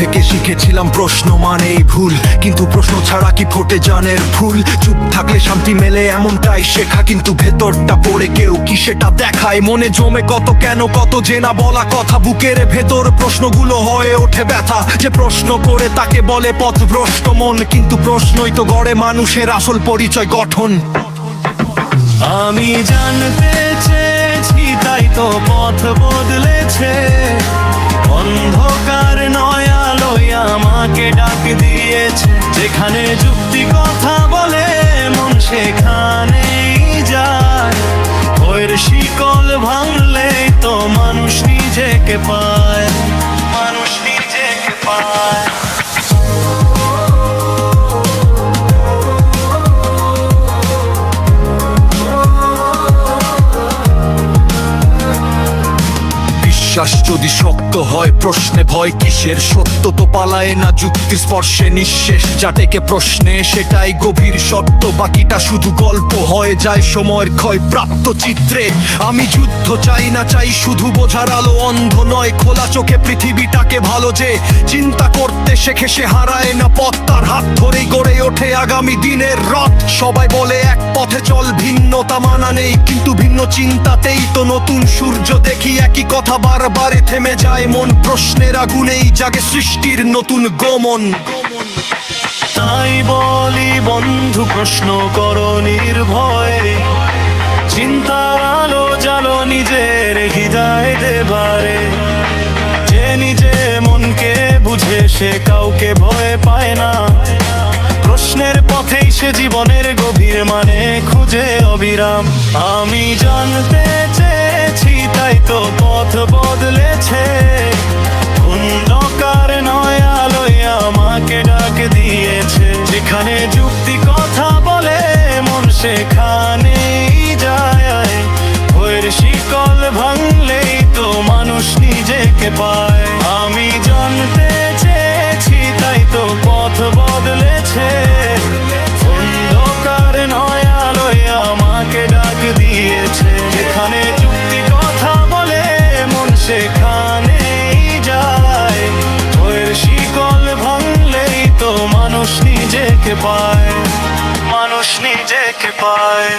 থেকে শিখেছিলাম প্রশ্ন মানেই ভুল। কিন্তু প্রশ্ন ছাড়া কি ফোটে জানের ফুল? চুপ থাকলে শান্তি মেলে এমনটাই শেখা, কিন্তু ভেতরটা পড়ে কেউ কি সেটা দেখায়? মনে জমে কত কেন, কত জেনা বলা কথা, বুকের ভেতর প্রশ্নগুলো হয়ে ওঠে ব্যথা। যে প্রশ্ন করে তাকে বলে পথভ্রষ্ট মন, কিন্তু প্রশ্নই তো গড়ে মানুষের আসল পরিচয়, গঠন। আমি জানতে চেয়েছি, তাই তো পথ বদলেছে। যেখানে যুক্তি কথা বলে মন সেখানেই যায়। ওর শিকল ভাঙলেই তো মানুষ নিজেকে পায়। যদি শক্ত হয়, প্রশ্নে ভয় কিসের? সত্য তো পালায় না যুক্তি স্পর্শে নিঃশেষ। যাটেকে প্রশ্নে, সেটাই গভীর সত্য। বাকিটা শুধু গল্প হয়ে, যায় সময়ের ক্ষয় প্রাপ্ত চিত্রে। আমি যুদ্ধ চাই না চাই, শুধু বোঝার আলো অন্ধ নয়। খোলা চোখে পৃথিবীটাকে ভালো যে চিন্তা করতে শেখে, সে হারায় না পথ। তার হাত ধরেই গড়ে ওঠে আগামী দিনের রথ। সবাই বলে, এক পথে চল মানা নেই, কিন্তু ভিন্ন চিন্তাতেই তো নতুন সূর্য দেখি একই কথা বারবারে থেমে যায় মন, প্রশ্নের আগুনেই জাগে সৃষ্টির নতুন গমন। তাই বলি বন্ধু, প্রশ্ন করো নির্ভয়। চিন্তার আলো জালো নিজের হৃদয় দেবারে। যে নিজে মনকে বুঝে সে কাউকে ভয় পায় না। প্রশ্নের পথেই সে জীবনের গভীর মানে খুঁজে অবিরাম। আমি জানতে চেয়েছি, তাই তো পথ বদলেছে। অন্ধকার নয় আলোয় আমাকে ডাক দিয়েছে, যেখানে যুক্তি নিজেকে পায় মানুষ নিজেকে পায়।